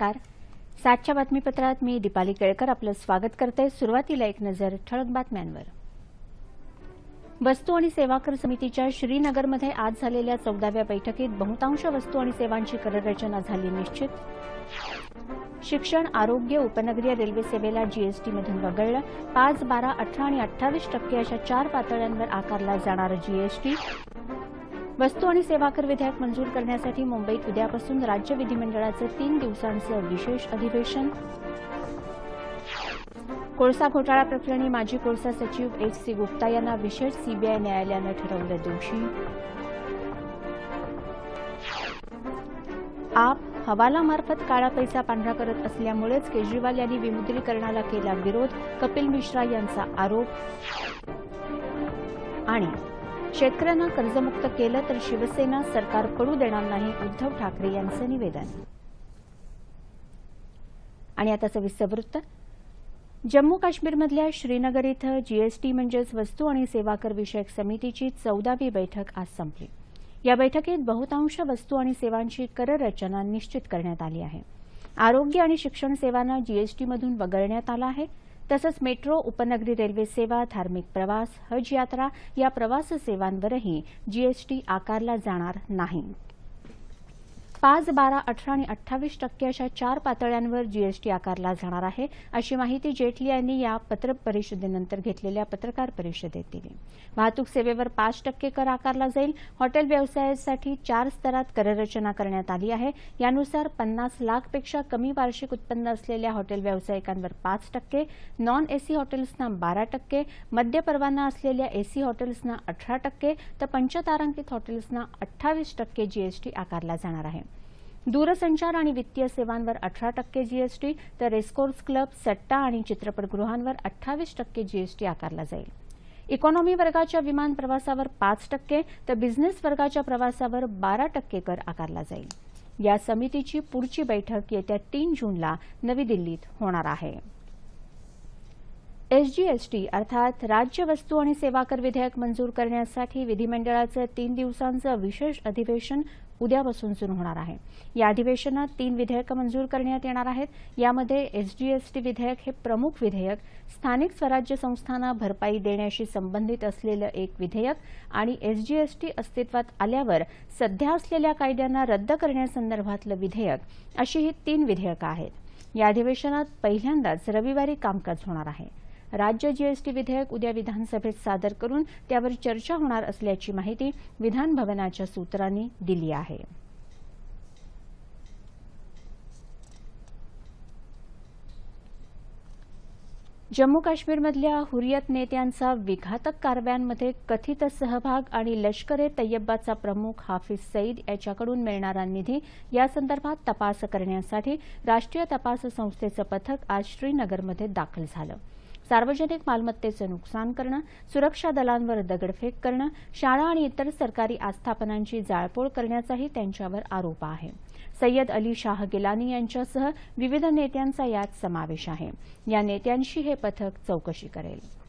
नमस्कार. सातच्या बातमीपत्रात मी दीपाली केळकर आपलं स्वागत करते. सुरुवातीला एक नजर ठळक बातम्यांवर. वस्तू आणि सेवा कर समितीच्या श्रीनगरमध्ये आज झालेल्या चौदाव्या बैठकीत बहुतांश वस्तू आणि सेवांची कररचना झाली निश्चित. शिक्षण आरोग्य उपनगरीय रेल्वे सेवेला जीएसटीमधून वगळलं. पाच बारा अठरा आणि अठ्ठावीस टक्के अशा चार पातळ्यांवर आकारला जाणारं जीएसटी वस्तू आणि सेवा कर विधेयक मंजूर करण्यासाठी मुंबईत उद्यापासून राज्य विधिमंडळाचं तीन दिवसांचं विशेष अधिवेशन. कोळसा घोटाळा प्रकरणी माजी कोळसा सचिव एच सी गुप्ता यांना विशेष सीबीआय न्यायालयानं ठरवलं दोषी. आप हवालामार्फत काळा पैसा पांढरा करत असल्यामुळेच केजरीवाल यांनी विमुद्रीकरणाला केला विरोध कपिल मिश्रा यांचा आरोप. आणि शेतकऱ्यांना कर्जमुक्त केलं तर शिवसेना सरकार पडू देणार नाही उद्धव ठाकरे यांचं निवेदन. आणि आता सविस्तर वृत्त. जम्मू काश्मीरमधल्या श्रीनगर इथं जीएसटी म्हणजेच वस्तू आणि सेवा कर विषयक समितीची चौदावी बैठक आज संपली. या बैठकीत बहुतांश वस्तू आणि सेवांची कररचना निश्चित करण्यात आली आहे. आरोग्य आणि शिक्षण सेवांना जीएसटीमधून वगळण्यात आलं आहे. तसंच मेट्रो उपनगरी रेल्वे सेवा धार्मिक प्रवास हज यात्रा या प्रवास सेवांवरही जीएसटी आकारला जाणार नाही. पाच बारा अठरा आणि अठ्ठावीस टक्के अशा चार पातळ्यांवर जीएसटी आकारला जाणार आहे अशी माहिती जेटली यांनी या पत्रपरिषदेनंतर घेतलेल्या पत्रकार परिषदेत दिली. वाहतूक सेवेवर पाच टक्के कर आकारला जाईल. हॉटेल व्यवसायासाठी चार स्तरात कररचना करण्यात आली आहे. यानुसार पन्नास लाखपेक्षा कमी वार्षिक उत्पन्न असलेल्या हॉटेल व्यावसायिकांवर पाच टक्के नॉन एसी हॉटेल्सना बारा टक्के मद्य परवाना असलेल्या एसी हॉटेल्सना अठरा टक्के तर पंचतारांकित हॉटेल्सना अठ्ठावीस टक्के जीएसटी आकारला जाणार आहे. दूरसंचार आणि वित्तीय सेवांवर अठरा टक्के जीएसटी तर रेस्कोर्स क्लब सट्टा आणि चित्रपटगृहांवर अठ्ठावीस टक्के जीएसटी आकारला जाईल. इकॉनॉमी वर्गाच्या विमान प्रवासावर पाच टक्के तर बिझनेस वर्गाच्या प्रवासावर बारा टक्के कर आकारला जाईल. या समितीची पुढची बैठक येत्या तीन जूनला नवी दिल्लीत होणार आहे. एसजीएसटी अर्थात राज्य वस्तू आणि सेवा कर विधेयक मंजूर करण्यासाठी विधिमंडळाचं तीन दिवसांचं विशेष अधिवेशन उद्यापासून सुरू होणार आहे. या अधिवेशनात तीन विधेयकं मंजूर करण्यात येणार आहेत. यामध्ये एसजीएसटी विधेयक हे प्रमुख विधेयक स्थानिक स्वराज्य संस्थांना भरपाई देण्याशी संबंधित असलेलं एक विधेयक आणि एसजीएसटी अस्तित्वात आल्यावर सध्या असलेल्या कायद्यांना रद्द करण्यासंदर्भातलं विधेयक अशी ही तीन विधेयकं आहेत. या अधिवेशनात पहिल्यांदाच रविवारी कामकाज होणार आहे. राज्य जीएसटी विधेयक उद्या विधानसभेत सादर करून त्यावर चर्चा होणार असल्याची माहिती विधान भवनाच्या सूत्रांनी दिली आहे. जम्मू काश्मीरमधल्या हुरियत नेत्यांचा विघातक कारवायांमध्ये कथित सहभाग आणि लष्कर ए तय्यबाचा प्रमुख हाफिज सईद याच्याकडून मिळणारा निधी यासंदर्भात तपास करण्यासाठी राष्ट्रीय तपास संस्थेचं पथक आज श्रीनगरमध्ये दाखल झालं. सार्वजनिक मालमत्तेचं नुकसान करणं सुरक्षा दलांवर दगडफेक करणं शाळा आणि इतर सरकारी आस्थापनांची जाळपोळ करण्याचाही त्यांच्यावर आरोप आहे. सय्यद अली शाह गिलानी यांच्यासह विविध नेत्यांचा यात समावेश आहे. या नेत्यांशी हे पथक चौकशी करेल.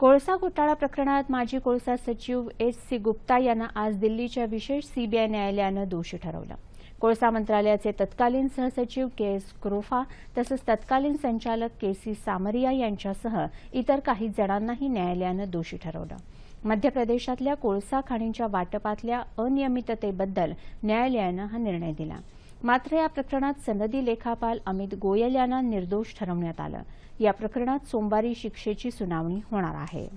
कोळसा घोटाळा प्रकरणात माजी कोळसा सचिव एच सी गुप्ता यांना आज दिल्लीच्या विशेष सीबीआय न्यायालयानं दोषी ठरवलं. कोळसा मंत्रालयाचे तत्कालीन सहसचिव के एस क्रोफा तसंच तत्कालीन संचालक के सी सामरिया यांच्यासह इतर काही जणांनाही न्यायालयानं दोषी ठरवलं. मध्य प्रदेशातल्या कोळसा खाणींच्या वाटपातल्या अनियमिततेबद्दल न्यायालयानं हा निर्णय दिला. मात्र या प्रकरणात सनदी लेखापाल अमित गोयल यांना निर्दोष ठरवण्यात आलं. या प्रकरणात सोमवारी शिक्षेची सुनावणी होणार आहे.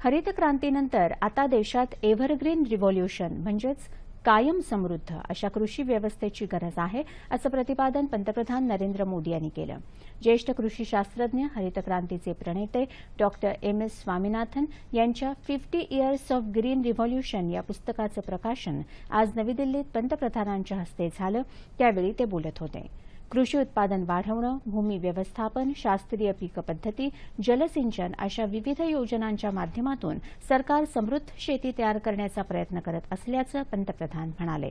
हरित क्रांतीनंतर आता देशात एव्हरग्रीन रिव्हॉल्युशन म्हणजेच कायम समृद्ध अशा कृषी व्यवस्थेची गरज आहे असं प्रतिपादन पंतप्रधान नरेंद्र मोदी यांनी केलं. ज्येष्ठ कृषी शास्त्रज्ञ हरित क्रांतीचे प्रणेते डॉक्टर एम. एस. स्वामीनाथन यांच्या fifty years of green revolution या पुस्तकाचं प्रकाशन आज नवी दिल्लीत पंतप्रधानांच्या हस्ते झालं त्यावेळी ते बोलत होते. कृषी उत्पादन वाढवणं भूमी व्यवस्थापन शास्त्रीय पीक पद्धती जलसिंचन अशा विविध योजनांच्या माध्यमातून सरकार समृद्ध शेती तयार करण्याचा प्रयत्न करत असल्याचं पंतप्रधान म्हणाले.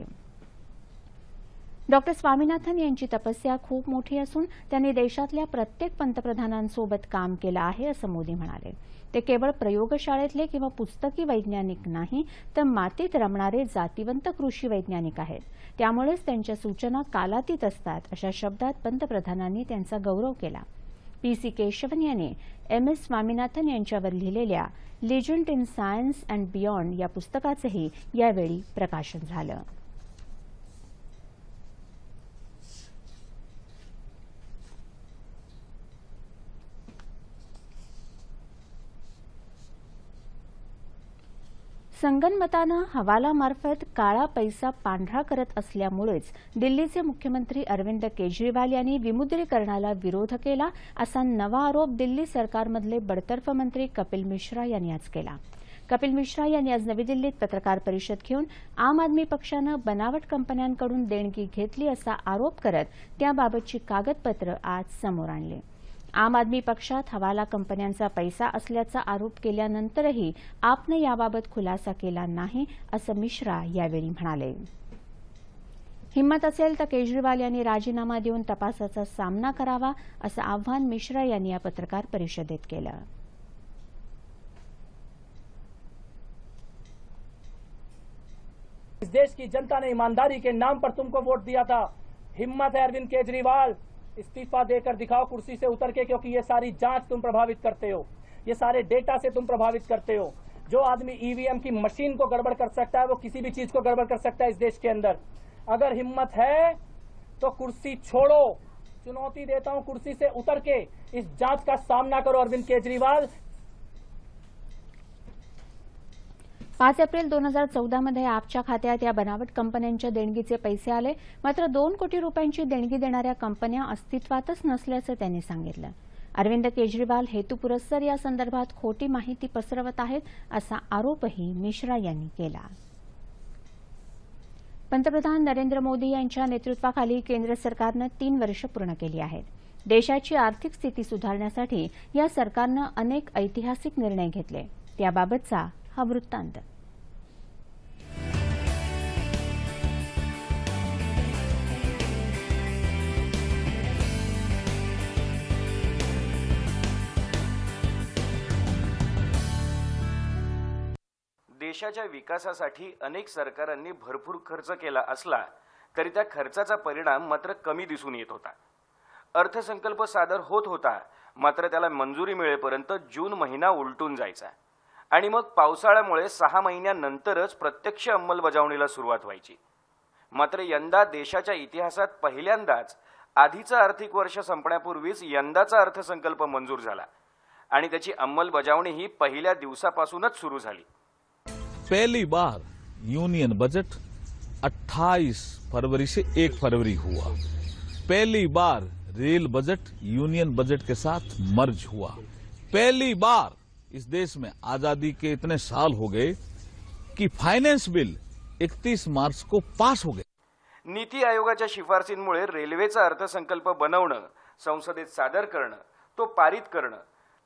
डॉक्टर स्वामीनाथन यांची तपस्या खूप मोठी असून त्यांनी देशातल्या प्रत्येक पंतप्रधानांसोबत काम केलं आहे असं मोदी म्हणाले. ते केवळ प्रयोगशाळेतले किंवा पुस्तकी वैज्ञानिक नाही तर मातीत रमणारे जातिवंत कृषी वैज्ञानिक आहेत. त्यामुळेच त्यांच्या सूचना कालातीत असतात अशा शब्दात पंतप्रधानांनी त्यांचा गौरव केला. पी. सी. केशवन यांनी एम. एस. स्वामीनाथन यांच्यावर लिहिलेल्या legend in science and beyond या पुस्तकाचंही यावेळी प्रकाशन झालं. संगनमतानं हवालामार्फत काळा पैसा पांढरा करत असल्यामुळेच दिल्लीचे मुख्यमंत्री अरविंद केजरीवाल यांनी विमुद्रीकरणाला विरोध केला असा नवा आरोप दिल्ली सरकारमधले बडतर्फ मंत्री कपिल मिश्रा यांनी आज केला. कपिल मिश्रा यांनी आज नवी दिल्लीत पत्रकार परिषद घेऊन आम आदमी पक्षानं बनावट कंपन्यांकडून देणगी घेतली असा आरोप करत त्याबाबतची कागदपत्र आज समोर आणली. आम आदमी पक्षात हवाला कंपन्यांचा पैसा असल्याचा आरोप केल्यानंतरही आपनं याबाबत खुलासा केला नाही असं मिश्रा यावेळी म्हणाले. हिंमत असेल तर केजरीवाल यांनी राजीनामा देऊन तपासाचा सामना करावा असं आव्हान मिश्रा यांनी या पत्रकार परिषदेत केलं. इस देश की जनता ने ईमानदारी के नाम पर तुमको वोट दिया था। हिम्मत है अरविंद केजरीवाल। इस्तीफा देकर दिखाओ कुर्सी से उतर के, क्योंकि ये सारी जाँच तुम प्रभावित करते हो। ये सारे डेटा से तुम प्रभावित करते हो। जो आदमी ईवीएम की मशीन को गड़बड़ कर सकता है, वो किसी भी चीज़ को गड़बड़ कर सकता है इस देश के अंदर। अगर हिम्मत है तो कुर्सी छोड़ो। चुनौती देता हूँ कुर्सी से उतर के। इस जाँच का सामना करो, अरविंद केजरीवाल। पाच एप्रिल दोन हजार चौदामध्ये आपच्या खात्यात या बनावट कंपन्यांच्या देणगीचे पैसे आले. मात्र दोन कोटी रुपयांची देणगी देणाऱ्या कंपन्या अस्तित्वातच नसल्याचं त्यांनी सांगितलं. अरविंद केजरीवाल हेतुपुरस्सर या संदर्भात खोटी माहिती पसरवत आहेत असा आरोपही मिश्रा यांनी केला. पंतप्रधान नरेंद्र मोदी यांच्या नेतृत्वाखाली केंद्र सरकारनं तीन वर्ष पूर्ण केली आहेत. देशाची आर्थिक स्थिती सुधारण्यासाठी या सरकारनं अनेक ऐतिहासिक निर्णय घेतले. त्याबाबतचा हा वृत्तांत देशाच्या विकासासाठी अनेक सरकारांनी भरपूर खर्च केला असला तरी त्या खर्चाचा परिणाम मात्र कमी दिसून येत होता. अर्थसंकल्प सादर होत होता मात्र त्याला मंजुरी मिळेपर्यंत जून महिना उलटून जायचा. आणि मग पावसाळ्यामुळे सहा महिन्यानंतरच प्रत्यक्ष अंमलबजावणीला सुरुवात व्हायची. मात्र यंदा देशाच्या इतिहासात पहिल्यांदाच आधीचं आर्थिक वर्ष संपण्यापूर्वीच यंदाचा अर्थसंकल्प मंजूर झाला आणि त्याची अंमलबजावणी ही पहिल्या दिवसापासूनच सुरू झाली. पहली बार यूनियन बजट 28 फरवरी से 1 फरवरी हुआ. पहली बार रेल बजट यूनियन बजट के साथ मर्ज हुआ. पहली बार इस देश में आजादी के इतने साल हो गए कि फाइनेंस बिल 31 मार्च को पास हो गए। नीती आयोगाच्या शिफारसींमुळे रेल्वेचा अर्थसंकल्प बनवणं संसदेत सादर करणं तो पारित करणं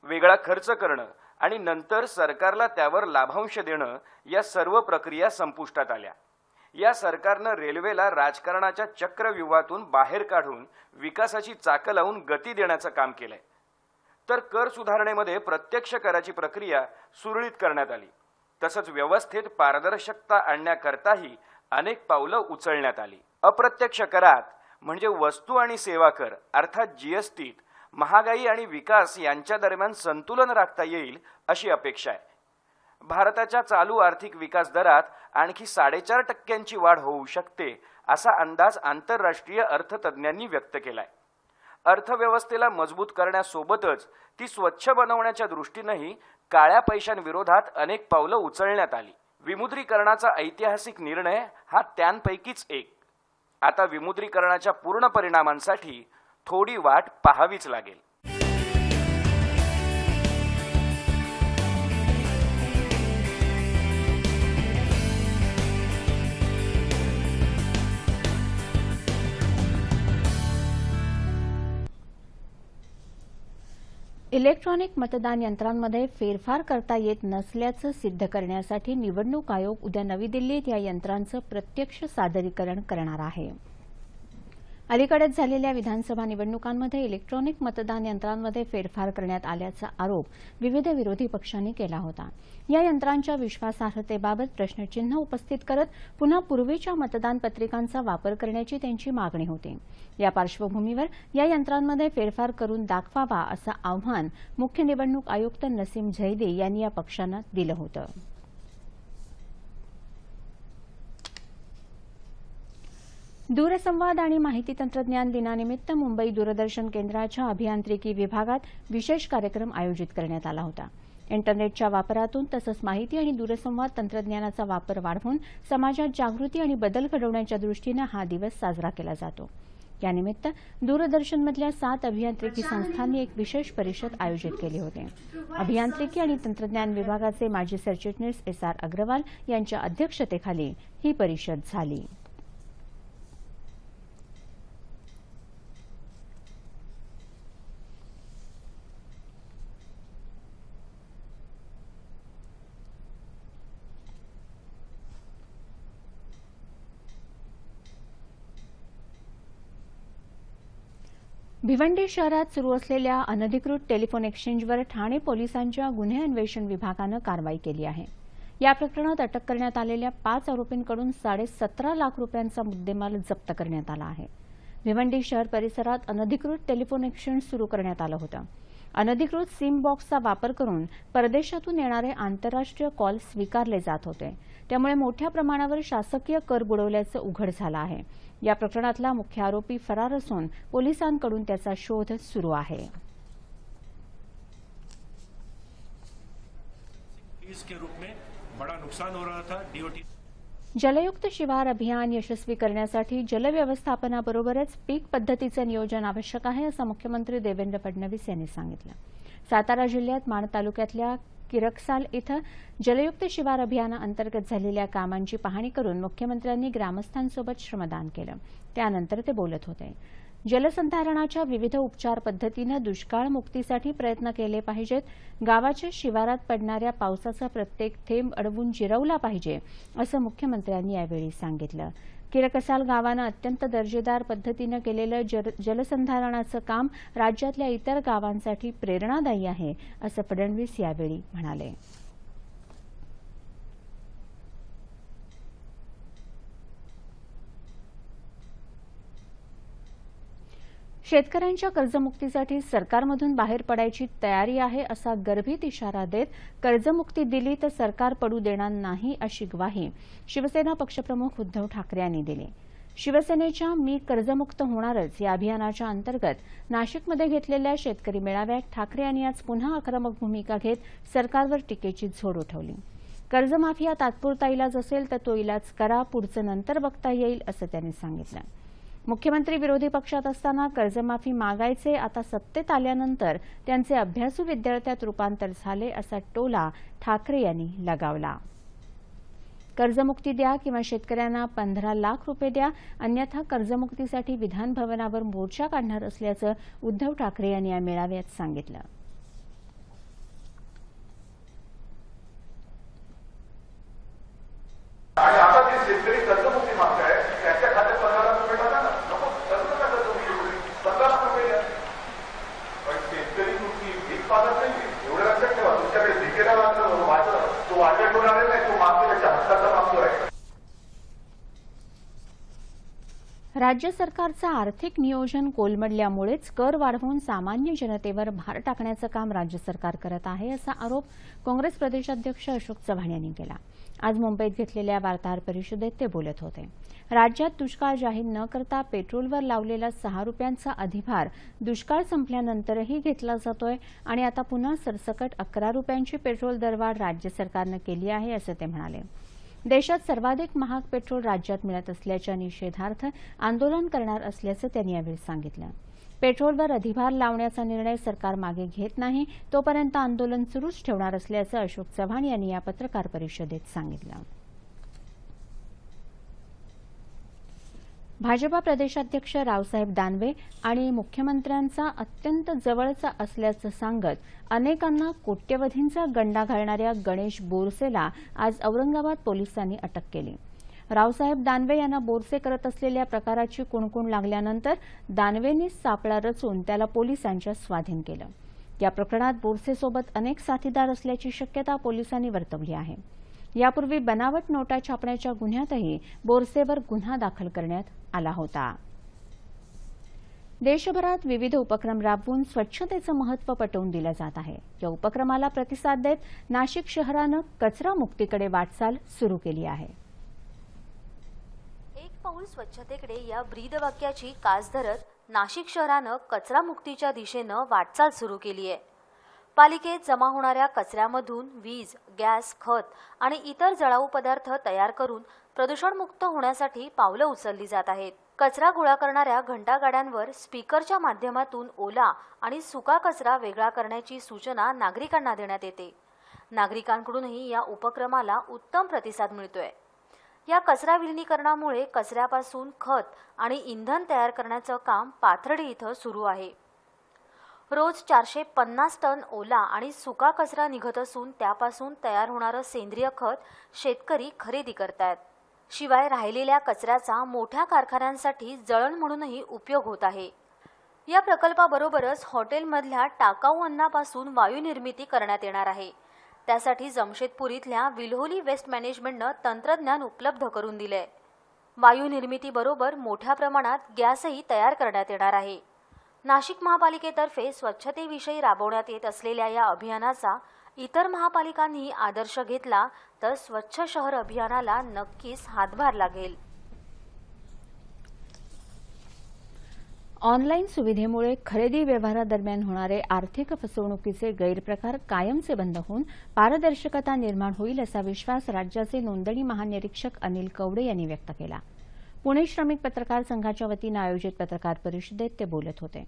वेगळा खर्च करणं आणि नंतर सरकारला त्यावर लाभांश देणं या सर्व प्रक्रिया संपुष्टात आल्या. या सरकारनं रेल्वेला राजकारणाच्या चक्रव्यूहातून बाहेर काढून विकासाची चाकं लावून गती देण्याचं काम केलंय. तर कर सुधारणेमध्ये प्रत्यक्ष कराची प्रक्रिया सुरळीत करण्यात आली. तसंच व्यवस्थेत पारदर्शकता आणण्याकरताही अनेक पावलं उचलण्यात आली. अप्रत्यक्ष करात म्हणजे वस्तू आणि सेवा कर अर्थात जीएसटीत महागाई आणि विकास यांच्या दरम्यान संतुलन राखता येईल अशी अपेक्षा आहे. भारताच्या चालू आर्थिक विकास दरात आणखी साडेचार टक्क्यांची वाढ होऊ शकते असा अंदाज आंतरराष्ट्रीय अर्थतज्ज्ञांनी व्यक्त केलाय. अर्थव्यवस्थेला मजबूत करण्यासोबतच ती स्वच्छ बनवण्याच्या दृष्टीनंही काळ्या पैशांविरोधात अनेक पावलं उचलण्यात आली. विमुद्रीकरणाचा ऐतिहासिक निर्णय हा त्यांपैकीच एक. आता विमुद्रीकरणाच्या पूर्ण परिणामांसाठी थोडी वाट पाहावीच लागेल. इलेक्ट्रॉनिक मतदान यंत्रांमध्ये फेरफार करता येत नसल्याचं सिद्ध करण्यासाठी निवडणूक आयोग उद्या नवी दिल्लीत या यंत्रांचं प्रत्यक्ष सादरीकरण करणार आहे. अलीकडेच झालेल्या विधानसभा निवडणुकांमध्ये इलेक्ट्रॉनिक मतदान यंत्रांमध्ये फेरफार करण्यात आल्याचा आरोप विविध विरोधी पक्षांनी केला होता. या यंत्रांच्या विश्वासार्हतेबाबत प्रश्नचिन्ह उपस्थित करत पुन्हा पूर्वीच्या मतदान पत्रिकांचा वापर करण्याची त्यांची मागणी होती. या पार्श्वभूमीवर या यंत्रांमध्ये फेरफार करून दाखवावा असं आव्हान मुख्य निवडणूक आयुक्त नसीम झैदी यांनी या पक्षांना दिलं होतं. दूरसंवाद आणि माहिती तंत्रज्ञान दिनानिमित्त मुंबई दूरदर्शन केंद्राच्या अभियांत्रिकी विभागात विशेष कार्यक्रम आयोजित करण्यात आला होता. इंटरनेटच्या वापरातून तसंच माहिती आणि दूरसंवाद तंत्रज्ञानाचा वापर वाढवून समाजात जागृती आणि बदल घडवण्याच्या दृष्टीनं हा दिवस साजरा केला जातो. यानिमित्त दूरदर्शनमधल्या सात अभियांत्रिकी संस्थांनी एक विशेष परिषद आयोजित केली होती. अभियांत्रिकी आणि तंत्रज्ञान विभागाचे माजी सरचिटणीस एस आर अग्रवाल यांच्या अध्यक्षतेखाली ही परिषद झाली. भिवंडी शहरात सुरू असलेल्या अनधिकृत टेलिफोन एक्सचेंजवर ठाणे पोलिसांच्या गुन्हे अन्वेषण विभागानं कारवाई केली आहे. या प्रकरणात अटक करण्यात आलेल्या पाच आरोपींकडून साडेसतरा लाख रुपयांचा मुद्देमाल जप्त करण्यात आला आहे. भिवंडी शहर परिसरात अनधिकृत टेलिफोन एक्सचेंज सुरू करण्यात आलं होतं. अनधिकृत सिम बॉक्सचा वापर करून परदेशातून येणारे आंतरराष्ट्रीय कॉल स्वीकारले जात होते. त्यामुळे मोठ्या प्रमाणावर शासकीय कर बुडवल्याचं उघड झालं आहे. या प्रकरणातला मुख्य आरोपी फरार असून पोलिसांकडून त्याचा शोध सुरू आहे. के रूप में बड़ा नुकसान हो रहा था डीओटी जलयुक्त शिवार अभियान यशस्वी करण्यासाठी जलव्यवस्थापनाबरोबरच पीक पद्धतीचं नियोजन आवश्यक आहे असं मुख्यमंत्री देवेंद्र फडणवीस यांनी सांगितलं. सातारा जिल्ह्यात माण तालुक्यातल्या किरकसाल इथं जलयुक्त शिवार अभियानाअंतर्गत झालेल्या कामांची पाहणी करून मुख्यमंत्र्यांनी ग्रामस्थांसोबत श्रमदान केलं. त्यानंतर ते बोलत होते. जलसंधारणाच्या विविध उपचार पद्धतीनं दुष्काळ मुक्तीसाठी प्रयत्न केले पाहिजेत. गावाच्या शिवारात पडणाऱ्या पावसाचा प्रत्येक थेंब अडवून जिरवला पाहिजे असं मुख्यमंत्र्यांनी यावेळी सांगितलं. किरकसाल गावानं अत्यंत दर्जेदार पद्धतीनं केलेलं जल- जलसंधारणाचं काम राज्यातल्या इतर गावांसाठी प्रेरणादायी आहे असं फडणवीस यावेळी म्हणाले. शेतकऱ्यांच्या कर्जमुक्तीसाठी सरकारमधून बाहेर पडायची तयारी आहे असा गर्भित इशारा देत कर्जमुक्ती दिली तर सरकार पडू देणार नाही अशी ग्वाही शिवसेना पक्षप्रमुख उद्धव ठाकरे यांनी दिली. शिवसेनेच्या मी कर्जमुक्त होणारच या अभियानाच्या अंतर्गत नाशिकमध्ये घेतलेल्या शेतकरी मेळाव्यात ठाकरे यांनी आज पुन्हा आक्रमक भूमिका घेत सरकारवर टीकेची झोड उठवली. कर्जमाफी हा तात्पुरता इलाज असेल तर तो इलाज करा पुढचं नंतर बघता येईल असं त्यांनी सांगितलं. मुख्यमंत्री विरोधी पक्षात असताना कर्जमाफी मागायचे आता सत्तेत आल्यानंतर त्यांचे अभ्यासू विद्यार्थ्यात रूपांतर झाले असा टोला ठाकरे यांनी लगावला. कर्जमुक्ती द्या किंवा शेतकऱ्यांना पंधरा लाख रुपये द्या अन्यथा कर्जमुक्तीसाठी विधान भवनावर मोर्चा काढणार असल्याचं उद्धव ठाकरे यांनी या मेळाव्यात सांगितलं आणि आता जे शेतकरी कर्जमुक्ती मागताय त्यांच्या खात्यात पंधरा लाख रुपये टाका ना नको कसं नका कर्जमुक्ती एवढी पंधरा लाख रुपये द्या पण शेतकरी तुमची भीक पाहत नाही एवढं लक्षात ठेवा तुमच्याकडे भिकेला वाटत तो वाट्याकडून आलेला नाही तो मागतो त्याच्या हक्काचा मागतो आहे राज्य सरकारचं आर्थिक नियोजन कोलमडल्यामुळेच कर वाढवून सामान्य जनतेवर भार टाकण्याचं काम राज्य सरकार करत आहे असा आरोप काँग्रेस प्रदेशाध्यक्ष अशोक चव्हाण यांनी केला. आज मुंबईत घेतलेल्या वार्ताहर परिषदेत ते बोलत होते. राज्यात दुष्काळ जाहीर न करता पेट्रोलवर लावलेला सहा रुपयांचा अधिभार दुष्काळ संपल्यानंतरही घेतला जातोय आणि आता पुन्हा सरसकट अकरा रुपयांची पेट्रोल दरवाढ राज्य सरकारनं केली आहे असं ते म्हणाले. देशात सर्वाधिक महाग पेट्रोल राज्यात मिळत असल्याच्या निषेधार्थ आंदोलन करणार असल्याचं त्यांनी यावेळी सांगितलं. पेट्रोलवर अधिभार लावण्याचा निर्णय सरकार मागे घेत नाही तोपर्यंत आंदोलन सुरूच ठेवणार असल्याचं अशोक चव्हाण यांनी या पत्रकार परिषदेत सांगितलं. भाजपा प्रदेशाध्यक्ष रावसाहेब दानवे आणि मुख्यमंत्र्यांचा अत्यंत जवळचा असल्याचं सांगत अनेकांना कोट्यवधींचा गंडा घालणाऱ्या गणेश बोरसेला आज औरंगाबाद पोलिसांनी अटक केली. रावसाहेब दानवे यांना बोरसे करत असलेल्या प्रकाराची कुणकुण लागल्यानंतर दानवेंनी सापळा रचून त्याला पोलिसांच्या स्वाधीन केलं. या प्रकरणात बोरसेसोबत अनेक साथीदार असल्याची शक्यता पोलिसांनी वर्तवली आहे. यापूर्वी बनावट नोटा छापण्याच्या गुन्ह्यातही बोरसेवर गुन्हा दाखल करण्यात आला होता. देशभरात विविध उपक्रम राबवून स्वच्छतेचं महत्त्व पटवून दिलं जात आहे. या उपक्रमाला प्रतिसाद देत नाशिक शहरानं कचरा मुक्तीकडे वाटचाल सुरू केली आहे. एक पाऊल स्वच्छतेकडे या ब्रीदवाक्याची कास धरत नाशिक शहरानं कचरा मुक्तीच्या दिशेनं वाटचाल सुरू केली आहे. पालिकेत जमा होणाऱ्या कचऱ्यामधून वीज गॅस खत आणि इतर जळाऊ पदार्थ तयार करून प्रदूषणमुक्त होण्यासाठी पावलं उचलली जात आहेत. कचरा गोळा करणाऱ्या घंटागाड्यांवर स्पीकरच्या माध्यमातून ओला आणि सुका कचरा वेगळा करण्याची सूचना नागरिकांना देण्यात येते. नागरिकांकडूनही या उपक्रमाला उत्तम प्रतिसाद मिळतोय. या कचरा विलिनीकरणामुळे कचऱ्यापासून खत आणि इंधन तयार करण्याचं काम पाथर्डी इथं सुरू आहे. रोज चारशे पन्नास टन ओला आणि सुका कचरा निघत असून त्यापासून तयार होणारं सेंद्रिय खत शेतकरी खरेदी करतायत. शिवाय राहिलेल्या कचऱ्याचा मोठ्या कारखान्यांसाठी जळण म्हणूनही उपयोग होत आहे. या प्रकल्पाबरोबरच हॉटेलमधल्या टाकाऊ अन्नापासून वायू निर्मिती करण्यात येणार आहे. त्यासाठी जमशेदपूर इथल्या विल्होली वेस्ट मॅनेजमेंटनं तंत्रज्ञान उपलब्ध करून दिलंय. वायू निर्मितीबरोबर मोठ्या प्रमाणात गॅसही तयार करण्यात येणार आहे. नाशिक महापालिकेतर्फे स्वच्छतेविषयी राबवण्यात येत असलेल्या या अभियानाचा इतर महापालिकांनी आदर्श घेतला तर स्वच्छ शहर अभियानाला नक्कीच हातभार लागेल. ऑनलाईन सुविधेमुळे खरेदी व्यवहारादरम्यान होणारे आर्थिक फसवणुकीचे गैरप्रकार कायमचे बंद होऊन पारदर्शकता निर्माण होईल असा विश्वास राज्याचे नोंदणी महानिरीक्षक अनिल कवडे यांनी व्यक्त केला. पुणे श्रमिक पत्रकार संघाच्या वतीनं आयोजित पत्रकार परिषदेत ते बोलत होते.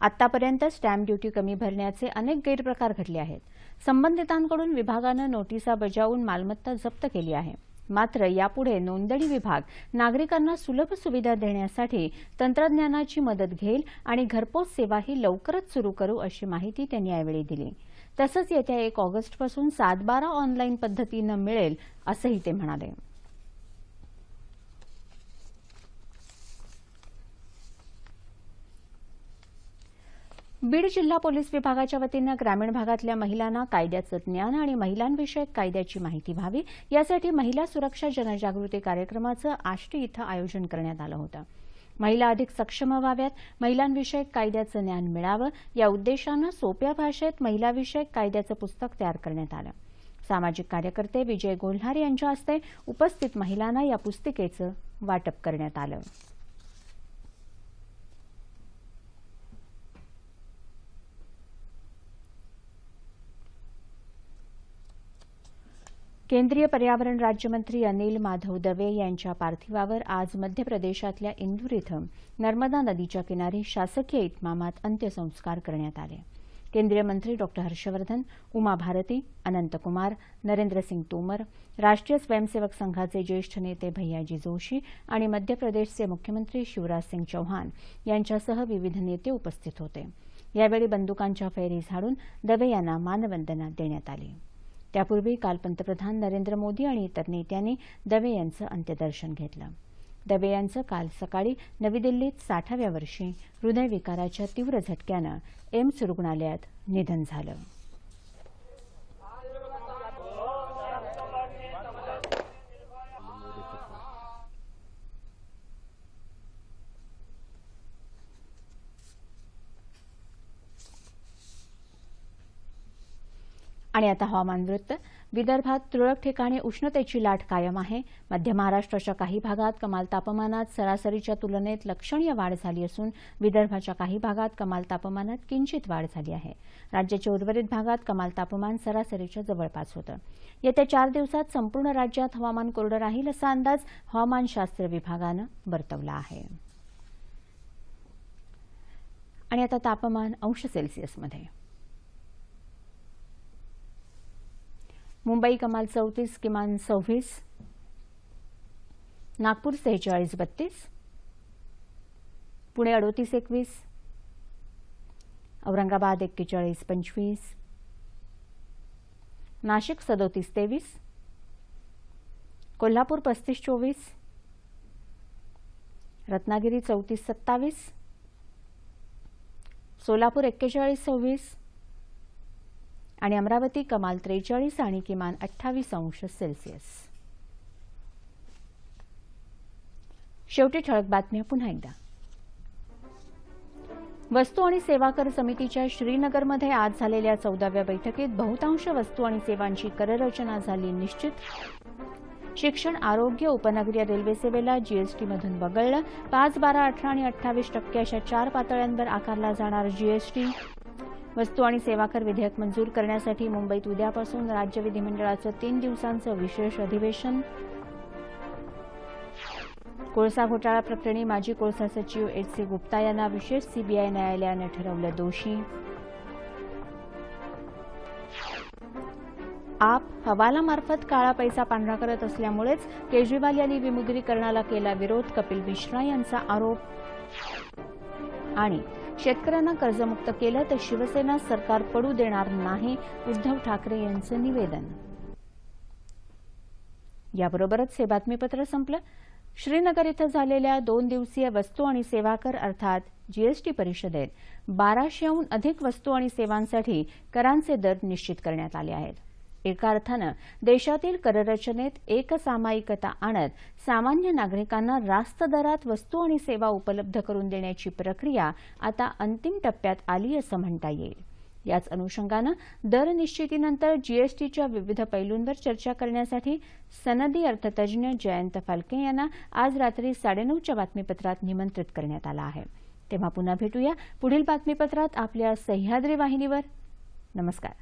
आतापर्यंत स्टॅम्प ड्युटी कमी भरण्याचे अनेक गैरप्रकार घडले आहेत. संबंधितांकडून विभागानं नोटिसा बजावून मालमत्ता जप्त केली आहे. मात्र यापुढे नोंदणी विभाग नागरिकांना सुलभ सुविधा देण्यासाठी तंत्रज्ञानाची मदत घेईल आणि घरपोच सेवाही लवकरच सुरू करू अशी माहिती त्यांनी यावेळी दिली. तसंच येत्या एक ऑगस्टपासून सात बारा ऑनलाईन पद्धतीनं मिळेल असंही ते म्हणाले. बीड जिल्हा पोलीस विभागाच्या वतीनं ग्रामीण भागातल्या महिलांना कायद्याचं ज्ञान आणि महिलांविषयक कायद्याची माहिती व्हावी यासाठी महिला सुरक्षा जनजागृती कार्यक्रमाचं आष्टी इथं आयोजन करण्यात आलं होतं. महिला अधिक सक्षम व्हाव्यात महिलांविषयक कायद्याचं ज्ञान मिळावं या उद्देशानं सोप्या भाषेत महिलाविषयक कायद्याचं पुस्तक तयार करण्यात आलं. सामाजिक कार्यकर्ते विजय गोल्हार यांच्या हस्ते उपस्थित महिलांना या पुस्तिकेचं वाटप करण्यात आलं. केंद्रीय पर्यावरण राज्यमंत्री अनिल माधव दवे यांच्या पार्थिवावर आज मध्य प्रदेशातल्या इंदूर इथं नर्मदा नदीच्या किनारी शासकीय इतमामात अंत्यसंस्कार करण्यात आले. केंद्रीय मंत्री डॉ. हर्षवर्धन उमा भारती अनंतकुमार नरेंद्रसिंग तोमर राष्ट्रीय स्वयंसेवक संघाचे ज्येष्ठ नेते भैयाजी जोशी आणि मध्य प्रदेशचे मुख्यमंत्री शिवराज सिंग चौहान यांच्यासह विविध नेते उपस्थित होते. यावेळी बंदुकांच्या फैरी झाडून दवे यांना मानवंदना देण्यात आली. त्यापूर्वी काल पंतप्रधान नरेंद्र मोदी आणि इतर नेत्यांनी दवे यांचं अंत्यदर्शन घेतलं. दवे यांचं काल सकाळी नवी दिल्लीत साठाव्या वर्षी हृदयविकाराच्या तीव्र झटक्यानं एम्स रुग्णालयात निधन झालं. आणि आता हवामान वृत्त. विदर्भात तुरळक ठिकाणी उष्णतेची लाट कायम आहे. मध्य महाराष्ट्राच्या काही भागात कमाल तापमानात सरासरीच्या तुलनेत लक्षणीय वाढ झाली असून विदर्भाच्या काही भागात कमाल तापमानात किंचित वाढ झाली आहे. राज्याच्या उर्वरित भागात कमाल तापमान सरासरीच्या जवळपास होतं. येत्या चार दिवसात संपूर्ण राज्यात हवामान कोरडं राहील असा अंदाज हवामानशास्त्र विभागानं वर्तवला आहे. आणि आता तापमान अंश सेल्सिअसमध्ये. मुंबई कमाल चौतीस किमान सव्वीस. नागपूर सेहेचाळीस बत्तीस. पुणे अडोतीस एकवीस. औरंगाबाद एक्केचाळीस पंचवीस. नाशिक सदोतीस तेवीस. कोल्हापूर पस्तीस चोवीस. रत्नागिरी चौतीस सत्तावीस. सोलापूर एक्केचाळीस सव्वीस. आणि अमरावती कमाल त्रेचाळीस आणि किमान अठ्ठावीस अंश सेल्सिअस. शेवटी ठळक बातम्या पुन्हा एकदा. वस्तू आणि सेवा कर समितीच्या श्रीनगरमध्ये आज झालेल्या चौदाव्या बैठकीत बहुतांश वस्तू आणि सेवांची कररचना झाली निश्चित. शिक्षण आरोग्य उपनगरीय रेल्वे सेवेला जीएसटीमधून वगळलं. पाच बारा अठरा आणि अठ्ठावीस टक्के अशा चार पातळ्यांवर आकारला जाणार जीएसटी वस्तू आणि सेवा कर विधेयक मंजूर करण्यासाठी मुंबईत उद्यापासून राज्य विधिमंडळाचं तीन दिवसांचं विशेष अधिवेशन. कोळसा घोटाळा प्रकरणी माजी कोळसा सचिव एच सी गुप्ता यांना विशेष सीबीआय न्यायालयानं ठरवलं दोषी. आप हवालामार्फत काळा पैसा पांढरा करत असल्यामुळेच केजरीवाल यांनी विमुद्रीकरणाला केला विरोध कपिल मिश्रा यांचा आरोप. आणि शेतकऱ्यांना कर्जमुक्त केलं तर शिवसेना सरकार पडू देणार नाही उद्धव ठाकरे यांचं निवेदन. याबरोबरच हे बातमीपत्र संपलं. श्रीनगर इथं झालेल्या दोन दिवसीय वस्तू आणि सेवा कर अर्थात जीएसटी परिषदेत बाराशेहून अधिक वस्तू आणि सेवांसाठी करांचे दर निश्चित करण्यात आले आहेत. एका अर्थानं देशातील कररचनेत एकसामायिकता आणत सामान्य नागरिकांना रास्त दरात वस्तू आणि सेवा उपलब्ध करून देण्याची प्रक्रिया आता अंतिम टप्प्यात आली असं म्हणता येईल. याच अनुषंगानं दर निश्चितीनंतर जीएसटीच्या विविध पैलूंवर चर्चा करण्यासाठी सनदी अर्थतज्ज्ञ जयंत फालके यांना आज रात्री साडेनऊच्या बातमीपत्रात निमंत्रित करण्यात आलं आहे. तेव्हा पुन्हा भेटूया पुढील बातमीपत्रात आपल्या सह्याद्री वाहिनीवर. नमस्कार.